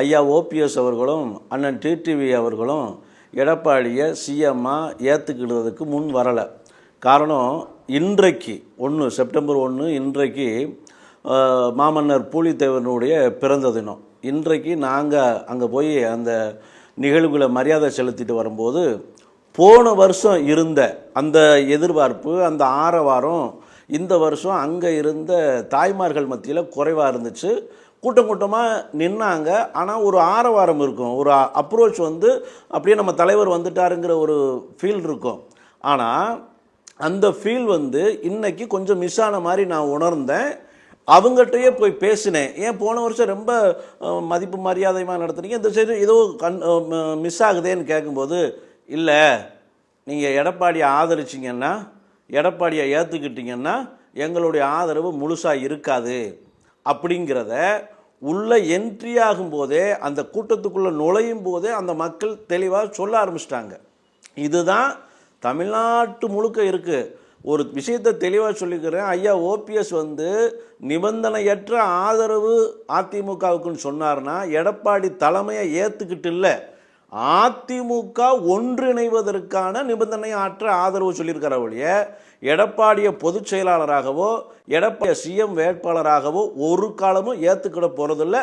ஐயா ஓபிஎஸ் அவர்களும் அண்ணன் டிடிவி அவர்களும் எடப்பாடியை சிஎம்மாக ஏற்றுக்கிடுறதுக்கு முன் வரலை. காரணம் இன்றைக்கு ஒன்று செப்டம்பர் ஒன்று இன்றைக்கு மாமன்னர் பூலித்தேவனுடைய பிறந்த தினம். இன்றைக்கு நாங்கள் அங்கே போய் அந்த நிகழ்வுகளை மரியாதை செலுத்திட்டு வரும்போது போன வருஷம் இருந்த அந்த எதிர்பார்ப்பு அந்த ஆரவாரம் இந்த வருஷம் அங்கே இருந்த தாய்மார்கள் மத்தியில் குறைவாக இருந்துச்சு. கூட்டம் கூட்டமாக நின்னாங்க. ஆனால் ஒரு ஆரவாரம் இருக்கும். ஒரு அப்ரோச் வந்து அப்படியே நம்ம தலைவர் வந்துட்டாருங்கிற ஒரு ஃபீல் இருக்கும். ஆனால் அந்த ஃபீல் வந்து இன்றைக்கி கொஞ்சம் மிஸ் ஆன மாதிரி நான் உணர்ந்தேன். அவங்ககிட்டயே போய் பேசினேன். ஏன் போன வருஷம் ரொம்ப மதிப்பு மரியாதைமாக நடத்துனீங்க? இந்த சைடு ஏதோ கண் மிஸ் ஆகுதேன்னு கேட்கும்போது இல்லை நீங்கள் எடப்பாடியை ஆதரிச்சிங்கன்னா எடப்பாடியை ஏற்றுக்கிட்டிங்கன்னா எங்களுடைய ஆதரவு முழுசாக இருக்காது. அப்படிங்கிறத உள்ளே என்ட்ரி ஆகும்போதே அந்த கூட்டத்துக்குள்ளே நுழையும் போதே அந்த மக்கள் தெளிவாக சொல்ல ஆரம்பிச்சிட்டாங்க. இதுதான் தமிழ்நாட்டு முழுக்க இருக்குது ஒரு விஷயத்தை தெளிவாக சொல்லிக்கிறேன். ஐயா ஓபிஎஸ் வந்து நிபந்தனையற்ற ஆதரவு அதிமுகவுக்குன்னு சொன்னார்னா எடப்பாடி தலைமையை ஏற்றுக்கிட்டு இல்லை. அதிமுக ஒன்றிணைவதற்கான நிபந்தனை ஆற்ற ஆதரவு சொல்லியிருக்கிற ஒழிய எடப்பாடிய பொதுச் செயலாளராகவோ எடப்பாடிய சிஎம் வேட்பாளராகவோ ஒரு காலமும் ஏற்றுக்கிட போகிறதில்ல